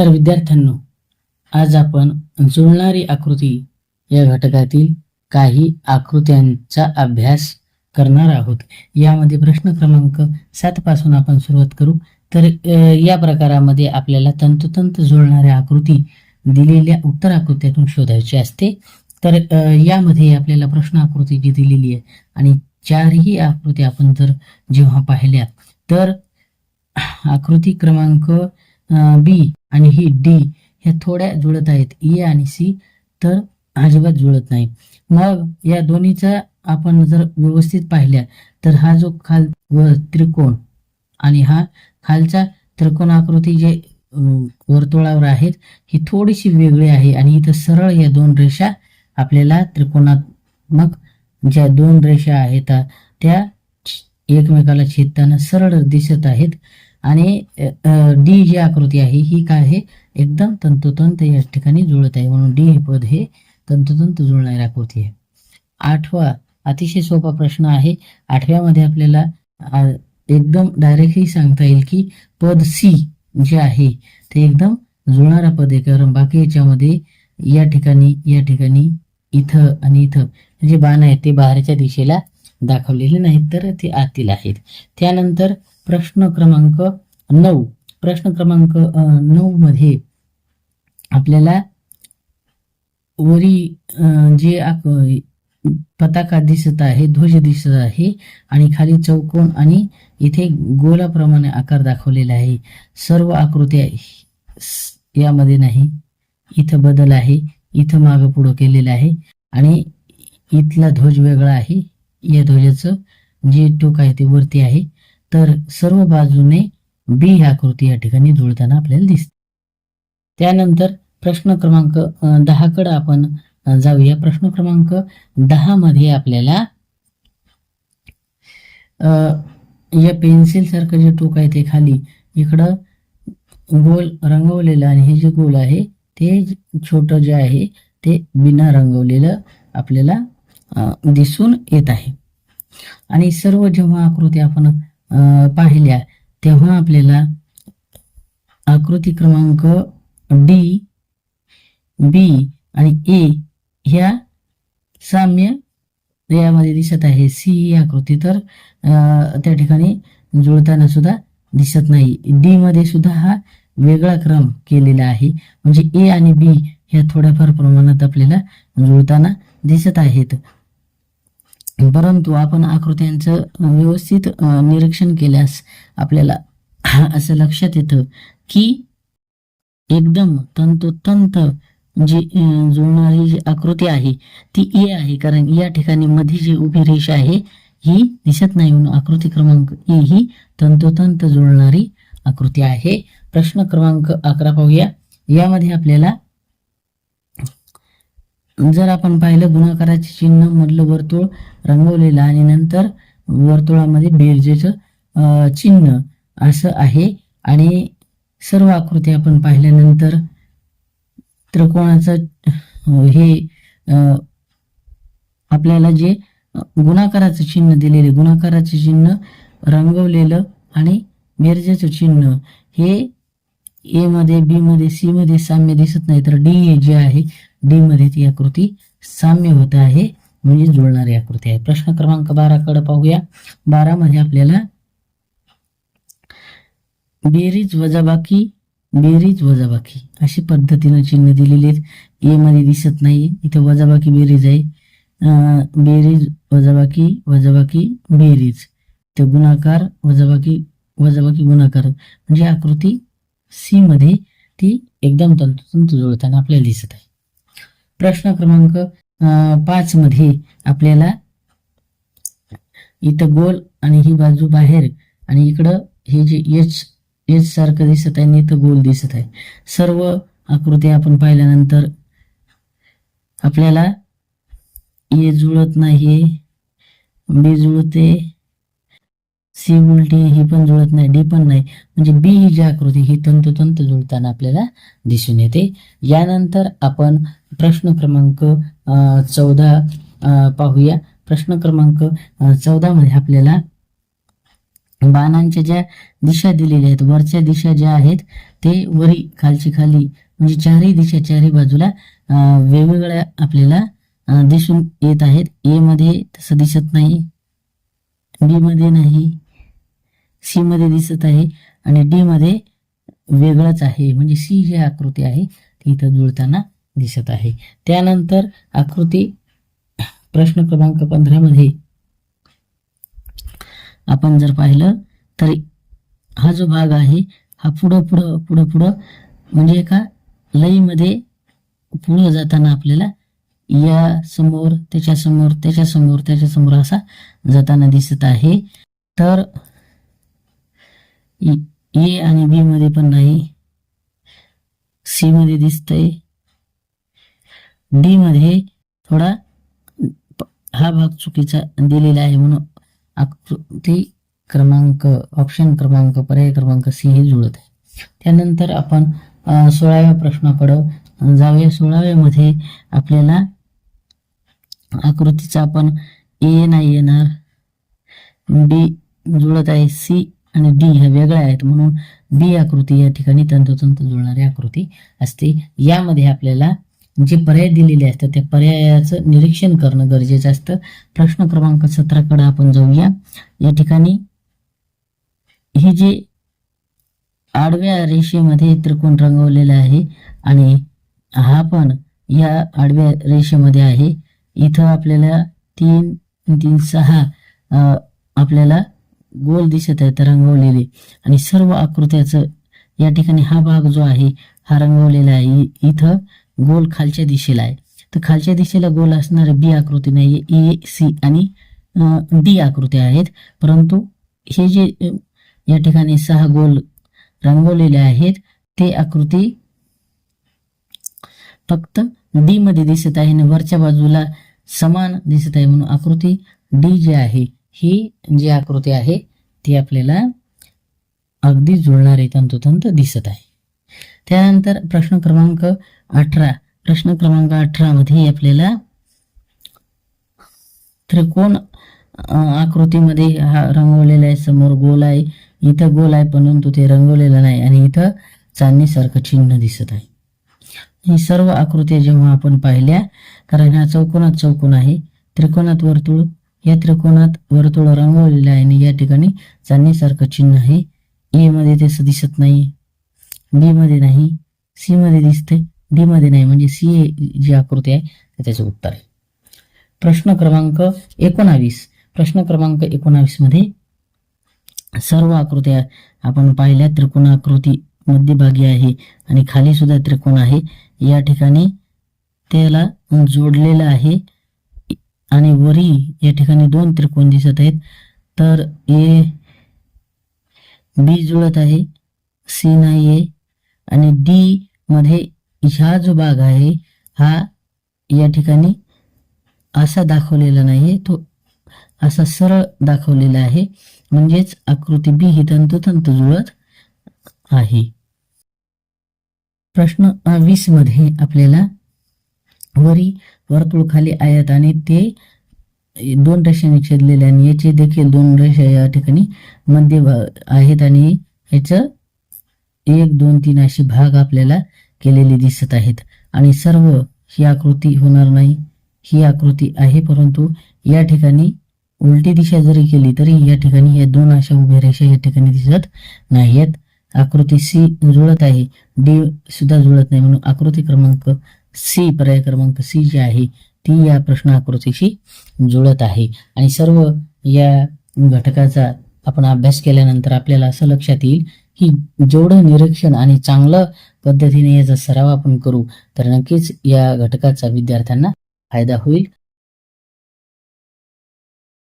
तर विद्यार्थ्यांनो आज आपण जुळणारी आकृती या घटकातील काही आकृत्यांचा अभ्यास करणार आहोत. यामध्ये प्रश्न क्रमांक सात पासून आपण सुरुवात करू. तर या प्रकारामध्ये आपल्याला तंतोतंत जुळणाऱ्या आकृती दिलेल्या उत्तर आकृत्यातून शोधायची असते. तर यामध्ये आपल्याला प्रश्न आकृती जी दिलेली आहे आणि चारही आकृती आपण जर जेव्हा पाहिल्या तर आकृती क्रमांक बी आणि ही डी ह्या थोड्या जुळत आहेत. ए आणि सी तर अजिबात जुळत नाही. मग या दोन्हीचा आपण जर व्यवस्थित पाहिल्या तर हा जो खाल व त्रिकोण आणि हा खालचा त्रिकोण आकृती जे वर्तुळावर आहेत ही थोडीशी वेगळी आहे आणि इथं सरळ या दोन रेषा आपल्याला त्रिकोणात्मक ज्या दोन रेषा आहेत त्या एकमेकाला छेदताना सरळ दिसत आहेत. आणि डी जी आकृती आहे ही काय आहे? एकदम तंतोतंत या ठिकाणी जुळत आहे. म्हणून डी हे पद हे तंतोतंत जुळणारी आकृती आहे. आठवा अतिशय सोपा प्रश्न आहे. आठव्यामध्ये आपल्याला एकदम डायरेक्टली सांगता येईल की पद सी जे आहे ते एकदम जुळणारा पद आहे. कारण बाकी याच्यामध्ये या ठिकाणी या ठिकाणी इथं आणि इथं जे बाण आहेत ते बाहेरच्या दिशेला दाखवलेले नाहीत तर ते आतील आहेत. त्यानंतर प्रश्न क्रमांक नऊ. प्रश्न क्रमांक नऊ मध्ये आपल्याला वरी अ, जे आक- पताका दिसत आहे ध्वज दिसत आहे आणि खाली चौकोन आणि इथे गोलाप्रमाणे आकार दाखवलेला आहे. सर्व आकृत्या यामध्ये नाही. इथं बदल आहे. इथं मागं पुढं केलेलं आहे. आणि इथला ध्वज वेगळा आहे. या ध्वजाचं जे टोक आहे ते वरती आहे. तर सर्व बाजूने बी ही आकृती या ठिकाणी जुळताना आपल्याला दिसते. त्यानंतर प्रश्न क्रमांक दहाकडं आपण जाऊया. प्रश्न क्रमांक दहा मध्ये आपल्याला या पेन्सिल सारखं जे टोक आहे ते खाली इकडं गोल रंगवलेलं आणि हे जे गोल आहे ते छोट जे आहे ते बिना रंगवलेलं आपल्याला दिसून येत आहे. आणि सर्व जेव्हा आकृती आपण पाहिल्या तेव्हा आपल्याला आकृती क्रमांक डी बी आणि ए ह्या साम्य यामध्ये दिसत आहे. सी ही आकृती तर त्या ठिकाणी जुळताना सुद्धा दिसत नाही. डी मध्ये सुद्धा हा वेगळा क्रम केलेला आहे. म्हणजे ए आणि बी ह्या थोड्याफार प्रमाणात आपल्याला जुळताना दिसत आहेत. परंतु आपण आकृत्यांचं व्यवस्थित निरीक्षण केल्यास आपल्याला असं लक्षात येतं की एकदम तंतोतंत जी जुळणारी जी आकृती आहे ती ए आहे. कारण या ठिकाणी मध्ये जी उभी रेषा आहे ही दिसत नाही म्हणून आकृती क्रमांक ए ही तंतोतंत जुळणारी आकृती आहे. प्रश्न क्रमांक अकरा पाहूया. यामध्ये आपल्याला जर आपण पाहिलं गुणाकाराचे चिन्ह मधलं वर्तुळ रंगवलेलं आणि नंतर वर्तुळामध्ये बेरजेचं चिन्ह असं आहे. आणि सर्व आकृती आपण पाहिल्यानंतर त्रिकोणाचं हे आपल्याला जे गुणाकाराचं चिन्ह दिलेले गुणाकाराचे चिन्ह रंगवलेलं आणि बेरजेचं चिन्ह हे ए मध्ये बी मध्ये सी मध्ये साम्य दिसत नाही तर डी ए जे आहे डी मध्ये ती आकृती साम्य होत आहे म्हणजे जुळणारी आकृती आहे. प्रश्न क्रमांक बारा कडे पाहूया. बारा मध्ये आपल्याला बेरीज वजाबाकी बेरीज वजाबाकी अशी पद्धतीनं चिन्ह दिलेली आहेत. ए मध्ये दिसत नाही इथे वजाबाकी बेरीज आहे. बेरीज वजाबाकी वजाबाकी बेरीज. ते गुणाकार वजाबाकी वजाबाकी गुणाकार. म्हणजे आकृती सी मध्ये ती एकदम तंतोतंत जुळताना आपल्याला दिसत आहे. प्रश्न क्रमांक अं, पाच मध्ये आपल्याला इथं गोल आणि ही बाजू बाहेर आणि इकडं हे जे एच एच सारखं दिसत आहे आणि इथं गोल दिसत आहे. सर्व आकृती आपण पाहिल्यानंतर आपल्याला ए जुळत नाही बी जुळते सी उलटी ही पण जुळत नाही डी पण नाही. म्हणजे बी ही जी आकृती ही तंतोतंत जुळताना आपल्याला दिसून येते. यानंतर आपण प्रश्न क्रमांक चौदा पाहूया. प्रश्न क्रमांक चौदा मध्ये आपल्याला बाणांच्या ज्या दिशा दिलेल्या आहेत वरच्या दिशा ज्या आहेत ते वरी खालची खाली म्हणजे चारही दिशा चारही बाजूला अं, वेगवेगळ्या आपल्याला दिसून येत आहेत. ए मध्ये तसं दिसत नाही बी मध्ये नाही. सी मध्ये दिसत आहे आणि डी मध्ये वेगळंच आहे. म्हणजे सी जी आकृती आहे ती इथं जुळताना दिसत आहे. त्यानंतर आकृती प्रश्न क्रमांक पंधरामध्ये आपण जर पाहिलं तर हा जो भाग आहे हा पुढं पुढं पुढं पुढं म्हणजे एका लईमध्ये पुढं जाताना आपल्याला या समोर त्याच्यासमोर त्याच्यासमोर त्याच्यासमोर असा जाताना दिसत आहे. तर ए आणि बी मध्ये पण नाही. सी मध्ये दिसतंय. डी मध्ये थोडा हा भाग चुकीचा दिलेला आहे म्हणून आकृती क्रमांक ऑप्शन क्रमांक पर्याय क्रमांक सी हे जुळत आहे. त्यानंतर आपण सोळाव्या प्रश्नाकडं जाऊया. सोळाव्यामध्ये आपल्याला आकृतीचा आपण ए नाही येणार. डी जुळत आहे. सी आणि डी ह्या वेगळ्या आहेत म्हणून बी आकृती या ठिकाणी तंतोतंत जुळणारी आकृती असते. यामध्ये आपल्याला जे पर्याय दिलेले असतात त्या पर्यायाचं निरीक्षण करणं गरजेचं असतं. प्रश्न क्रमांक सतराकडे आपण जाऊया. या ठिकाणी ही जे आडव्या रेषेमध्ये त्रिकोण रंगवलेला आहे आणि हा पण या आडव्या रेषेमध्ये आहे. इथं आपल्याला तीन तीन सहा आपल्याला गोल दिसत आहेत रंगवलेले. आणि सर्व आकृत्याचं या ठिकाणी हा भाग जो आहे हा रंगवलेला आहे. इथं गोल खालच्या दिशेला आहे. तर खालच्या दिशेला गोल असणारे बी आकृती नाही ए सी आणि डी आकृती आहेत. परंतु हे जे या ठिकाणी सहा गोल रंगवलेले आहेत ते आकृती फक्त डी मध्ये दिसत आहे आणि वरच्या बाजूला समान दिसत आहे म्हणून आकृती डी जी आहे. ही जी आकृती आहे ती आपल्याला अगदी जुळणारी तंतोतंत दिसत आहे. त्यानंतर प्रश्न क्रमांक अठरा. प्रश्न क्रमांक अठरा मध्ये आपल्याला त्रिकोण आकृतीमध्ये हा रंगवलेला आहे. समोर गोल आहे. इथं गोल आहे परंतु ते रंगवलेलं नाही आणि इथं चांदणीसारखं चिन्ह दिसत आहे. ही सर्व आकृत्या जेव्हा आपण पाहिल्या कारण हा चौकोनात चौकोन आहे. त्रिकोणात वर्तुळ या त्रिकोणात वर्तुळ रंगवलेलं आहे आणि या ठिकाणी चांदणीसारखं चिन्ह आहे. ए मध्ये तसं दिसत नाही. बी मध्ये नाही. सी मध्ये दिसते डी मध्ये नाही. म्हणजे सी जी आकृती आहे ते त्याचं उत्तर आहे. प्रश्न क्रमांक एकोणावीस. प्रश्न क्रमांक एकोणावीसमध्ये सर्व आकृत्या आपण पाहिल्या. त्रिकोण आकृती मध्यभागी आहे आणि खाली सुद्धा त्रिकोण आहे. या ठिकाणी त्याला जोडलेलं आहे. आणि वरी या ठिकाणी दोन त्रिकोण दिसत आहेत. तर ए बी जुळत आहे सी नाही आहे आणि डी मध्ये ह्या जो भाग आहे हा या ठिकाणी असा दाखवलेला नाही तो असा सरळ दाखवलेला आहे. म्हणजेच आकृती बी ही तंतोतंत जुळत आहे. प्रश्न वीसमध्ये आपल्याला वरी वर्तुळ खाली आहेत आणि ते दोन रेषांनी छेदलेले आणि याचे देखील दोन रेषा या ठिकाणी मध्य आहेत आणि ह्याचं एक दोन तीन असे भाग आपल्याला केलेले दिसत आहेत. आणि सर्व ही आकृती होणार नाही. ही आकृती आहे परंतु या ठिकाणी उलटी दिशा जरी केली तरी या ठिकाणी या दोन अशा उभ्या रेषा या ठिकाणी दिसत नाहीत आकृती सी जुळत आहे. डी सुद्धा जुळत नाही म्हणून आकृती क्रमांक सी पर्याय क्रमांक सी जी आहे ती या प्रश्न आकृतीशी जुळत आहे. आणि सर्व या घटकाचा आपण अभ्यास केल्यानंतर आपल्याला असं लक्षात येईल की जेवढं निरीक्षण आणि चांगलं पद्धतीने याचा सराव आपण करू तर नक्कीच या घटकाचा विद्यार्थ्यांना फायदा होईल.